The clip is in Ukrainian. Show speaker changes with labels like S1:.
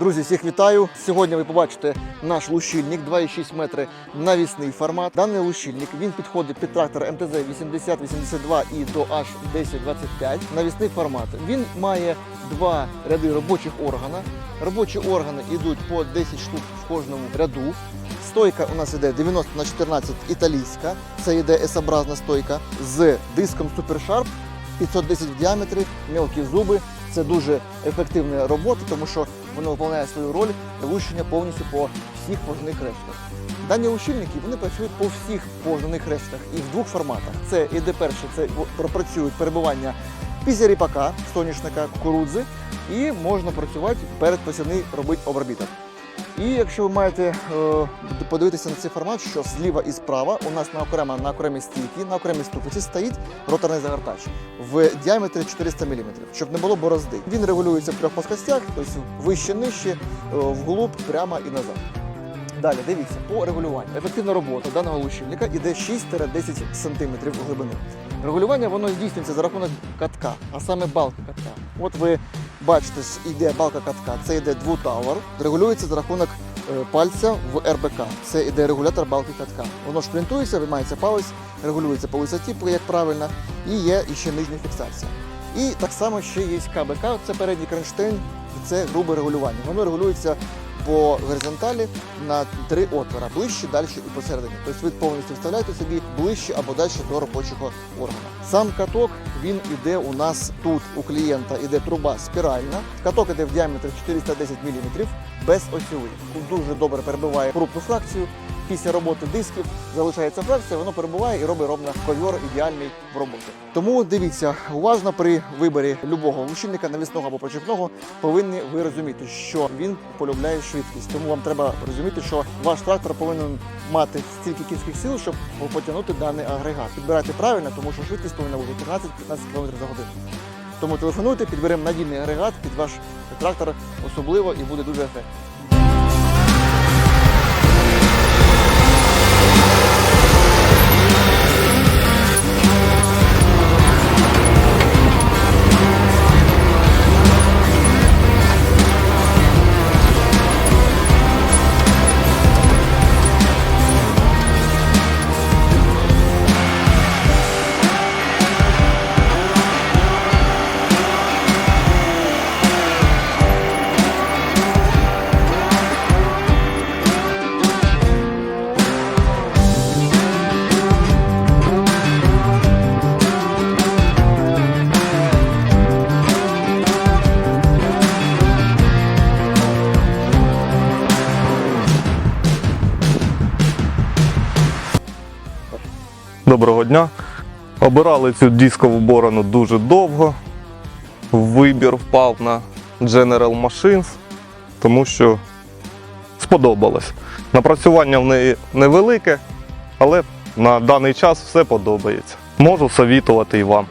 S1: Друзі, всіх вітаю! Сьогодні ви побачите наш лущильник 2,6 метри навісний формат. Даний лущильник він підходить під трактор МТЗ 8082 і до аж 1025. Навісний формат. Він має два ряди робочих органа. Робочі органи йдуть по 10 штук в кожному ряду. Стойка у нас іде 90 на 14 італійська. Це йде S-образна стойка з диском Super Sharp 510 в діаметрі, мелкі зуби. Це дуже ефективна робота, тому що воно виконує свою роль лущення повністю по всіх пожних рештах. Дані ущільники вони працюють по всіх пожних рештах і в двох форматах. Це іде перше, це пропрацюють перебування після ріпака, соняшника, кукурудзи, і можна працювати перед посівний робити обробіток. І якщо ви маєте е, подивитися на цей формат, що зліва і справа у нас на окремо на окремій стійці, на окремій ступиці стоїть роторний загортач в діаметрі 400 мм, щоб не було борозди. Він регулюється в трьох плоскостях, тобто вище, нижче, е, вглуб, прямо і назад. Далі дивіться по регулюванню. Ефективна робота даного лущильника іде 6-10 см глибини. Регулювання воно здійснюється за рахунок катка, а саме балки катка. От ви бачите, йде балка катка, це йде двутавер, регулюється за рахунок е, пальця в РБК. Це йде регулятор балки катка. Воно шплінтується, виймається палець, регулюється по висоті, як правильно, і є ще нижня фіксація. І так само ще є КБК, це передній кронштейн, це грубе регулювання. Воно регулюється по горизонталі на три отвора, ближче, далі і посередині. Тобто ви повністю вставляєте собі ближче або далі до робочого органа. Сам каток він іде у нас тут у клієнта іде труба спіральна. Каток іде в діаметрі 410 мм, без осьовий. Дуже добре перебиває крупну фракцію. Після роботи дисків залишається фракція, воно перебуває і робить ровно ковьор ідеальний в роботі. Тому дивіться уважно при виборі любого лущильника, навісного або почепного, повинні ви розуміти, що він полюбляє швидкість. Тому вам треба розуміти, що ваш трактор повинен мати стільки кінських сил, щоб потягнути даний агрегат. Підбирайте правильно, тому що швидкість повинна бути 13-15 км за годину. Тому телефонуйте, підберемо надійний агрегат під ваш трактор особливо і буде дуже ефектно.
S2: Доброго дня. Обирали цю дискову борону дуже довго. Вибір впав на General Machines, тому що сподобалось. Напрацювання в неї невелике, але на даний час все подобається. Можу совітувати і вам.